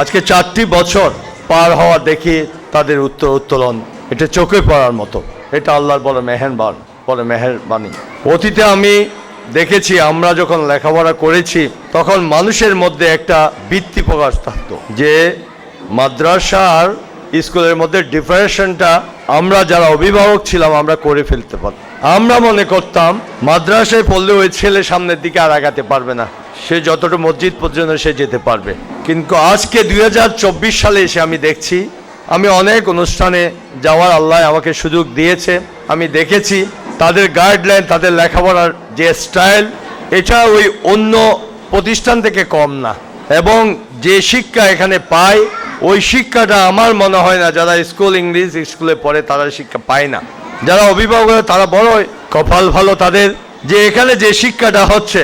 আজকে চারটি বছর পার হওয়া দেখি তাদের উত্তর উত্তোলন। এটা চোখে পড়ার মতো। এটা আল্লাহর বলে মেহেরবান, বলে মেহেরবানি। অতীতে আমি দেখেছি, আমরা যখন লেখাপড়া করেছি, তখন মানুষের মধ্যে একটা বৃত্তি প্রকাশ থাকতো যে মাদ্রাসার স্কুলের মধ্যে ডিফারেশনটা আমরা যারা অভিভাবক ছিলাম, আমরা করে ফেলতে পারতাম। আমরা মনে করতাম, মাদ্রাসায় পড়লে ওই ছেলে সামনের দিকে আর আগাতে পারবে না। সে যতটা মসজিদ পর্যন্ত সে যেতে পারবে। কিন্তু আজকে দুই হাজার চব্বিশ সালে এসে আমি দেখছি, আমি অনেক অনুষ্ঠানে যাওয়ার আল্লাহ আমাকে সুযোগ দিয়েছে। আমি দেখেছি তাদের গাইডলাইন তাদের লেখাপড়ার যে স্টাইল এটা ওই অন্য প্রতিষ্ঠান থেকে কম না। এবং যে শিক্ষা এখানে পায়, ওই শিক্ষাটা আমার মনে হয় না, যারা স্কুল ইংলিশ স্কুলে পড়ে তারা শিক্ষা পায় না। যারা অভিভাবক তারা বড় কপাল ভালো তাদের, যে এখানে যে শিক্ষাটা হচ্ছে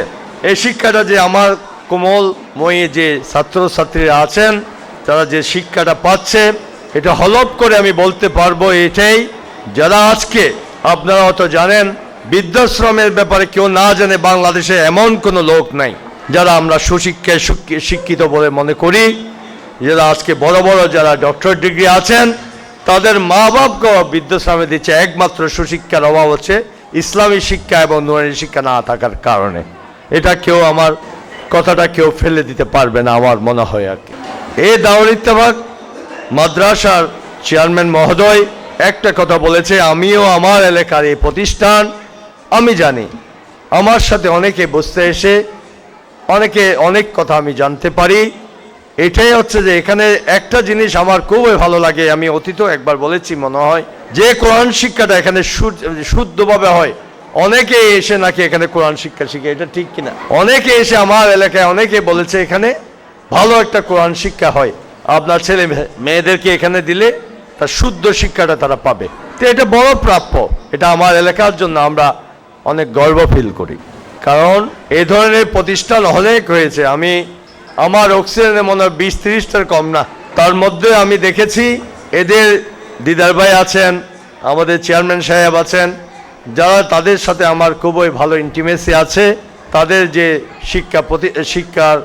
এই শিক্ষাটা যে আমার কোমলময়ী যে ছাত্রছাত্রীরা আছেন, তারা যে শিক্ষাটা পাচ্ছে, এটা হলপ করে আমি বলতে পারব এটাই। যারা আজকে আপনারা হয়তো জানেন, বৃদ্ধাশ্রমের ব্যাপারে কেউ না জানে বাংলাদেশে এমন কোনো লোক নাই, যারা আমরা সুশিক্ষায় শিক্ষিত বলে মনে করি। যারা আজকে বড় বড় যারা ডক্টর ডিগ্রি আছেন, তাদের মা বাপকে বৃদ্ধাশ্রমে দিচ্ছে, একমাত্র সুশিক্ষার অভাব হচ্ছে ইসলামী শিক্ষা এবং নুরানি শিক্ষা না থাকার কারণে। এটা কেউ আমার কথাটা কেউ ফেলে দিতে পারবে না আমার মনে হয় আর কি। এই দাওয়ার ইত্তেফাক, মাদ্রাসার চেয়ারম্যান মহোদয় একটা কথা বলেছে, আমিও আমার এলাকার এই প্রতিষ্ঠান, আমি জানি। আমার সাথে অনেকে বসতে এসে, অনেকে অনেক কথা আমি জানতে পারি। এটাই হচ্ছে যে এখানে একটা জিনিস আমার খুবই ভালো লাগে, আমি অতীতও একবার বলেছি মনে হয়, যে কোরআন শিক্ষাটা এখানে শুদ্ধভাবে হয় অনেকে এসে নাকি এখানে কোরআন শিক্ষা শিখে, এটা ঠিক কিনা? অনেকে এসে আমার এলাকায় অনেকে বলেছে এখানে ভালো একটা কোরআন শিক্ষা হয়। আপনার ছেলে মেয়েদেরকে এখানে দিলে তার শুদ্ধ শিক্ষাটা তারা পাবে। তো এটা বড় প্রাপ্য। এটা আমার এলাকার জন্য আমরা অনেক গর্ব ফিল করি। কারণ এই ধরনের প্রতিষ্ঠান অনেক হয়েছে। আমি, আমার অক্সিজেনে মনে হয় বিশ তিরিশটার কম না। তার মধ্যে আমি দেখেছি, এদের দিদার ভাই আছেন, আমাদের চেয়ারম্যান সাহেব আছেন যারা তাদের সাথে আমার খুবই ভালো ইন্টিমেসি আছে, তাদের যে শিক্ষা প্রতি, শিক্ষার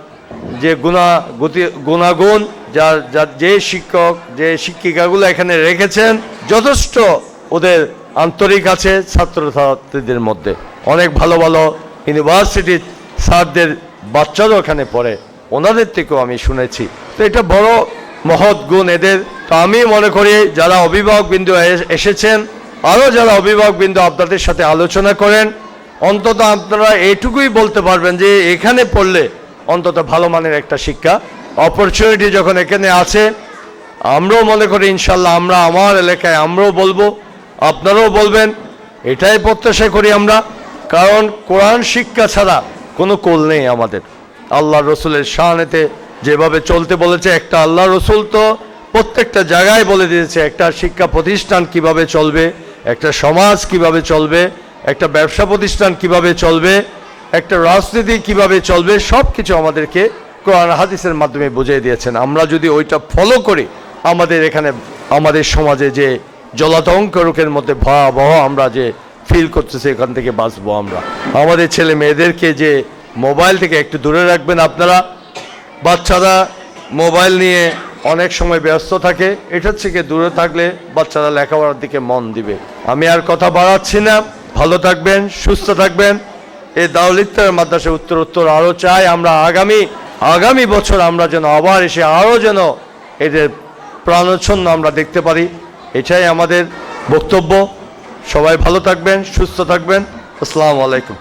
যে গুণা, গতি, গুণাগুণ, যার যার যে শিক্ষক, যে শিক্ষিকাগুলো এখানে রেখেছেন, যথেষ্ট ওদের আন্তরিক আছে ছাত্রছাত্রীদের মধ্যে। অনেক ভালো ভালো ইউনিভার্সিটির স্যারদের বাচ্চারাও এখানে পড়ে, ওনাদের থেকেও আমি শুনেছি। তো এটা বড় মহৎ গুণ এদের। তো আমি মনে করি যারা অভিভাবক বিন্দু এসেছেন আরও যারা অভিভাবক বিন্দু আপনাদের সাথে আলোচনা করেন, অন্তত আপনারা এইটুকুই বলতে পারবেন যে এখানে পড়লে অন্তত ভালো মানের একটা শিক্ষা অপরচুনিটি যখন এখানে আছে, আমরাও মনে করি ইনশাল্লাহ আমরা আমার এলাকায় আমরাও বলব, আপনারাও বলবেন, এটাই প্রত্যাশা করি আমরা, কারণ কোরআন শিক্ষা ছাড়া কোনো কোল নেই আমাদের। আল্লাহ রসুলের শাহানেতে যেভাবে চলতে বলেছে, একটা আল্লাহ রসুল তো প্রত্যেকটা জায়গায় বলে দিয়েছে, একটা শিক্ষা প্রতিষ্ঠান কীভাবে চলবে একটা সমাজ কীভাবে চলবে, একটা ব্যবসা প্রতিষ্ঠান কীভাবে চলবে, একটা রাজনীতি কীভাবে চলবে সব কিছু আমাদেরকে কোরআন হাদিসের মাধ্যমে বুঝিয়ে দিয়েছেন। আমরা যদি ওইটা ফলো করি, আমাদের এখানে, আমাদের সমাজে যে জলাতঙ্ক রোগের মধ্যে ভয়াবহ আমরা যে ফিল করতেছি, এখান থেকে বাঁচবো আমরা। আমাদের ছেলে মেয়েদেরকে যে মোবাইল থেকে একটু দূরে রাখবেন আপনারা, বাচ্চারা মোবাইল নিয়ে অনেক সময় ব্যস্ত থাকে এটার থেকে দূরে থাকলে বাচ্চারা লেখাপড়ার দিকে মন দিবে। আমি আর কথা বাড়াচ্ছি না, ভালো থাকবেন, সুস্থ থাকবেন। এই দাউলিত্তার মাদ্রাসা উত্তর উত্তর আরও চাই, আমরা আগামী আগামী বছর আমরা যেন আবার এসে আরও যেন এদের প্রাণচ্ছন্ন আমরা দেখতে পারি। এটাই আমাদের বক্তব্য। সবাই ভালো থাকবেন, সুস্থ থাকবেন। আসসালামু আলাইকুম।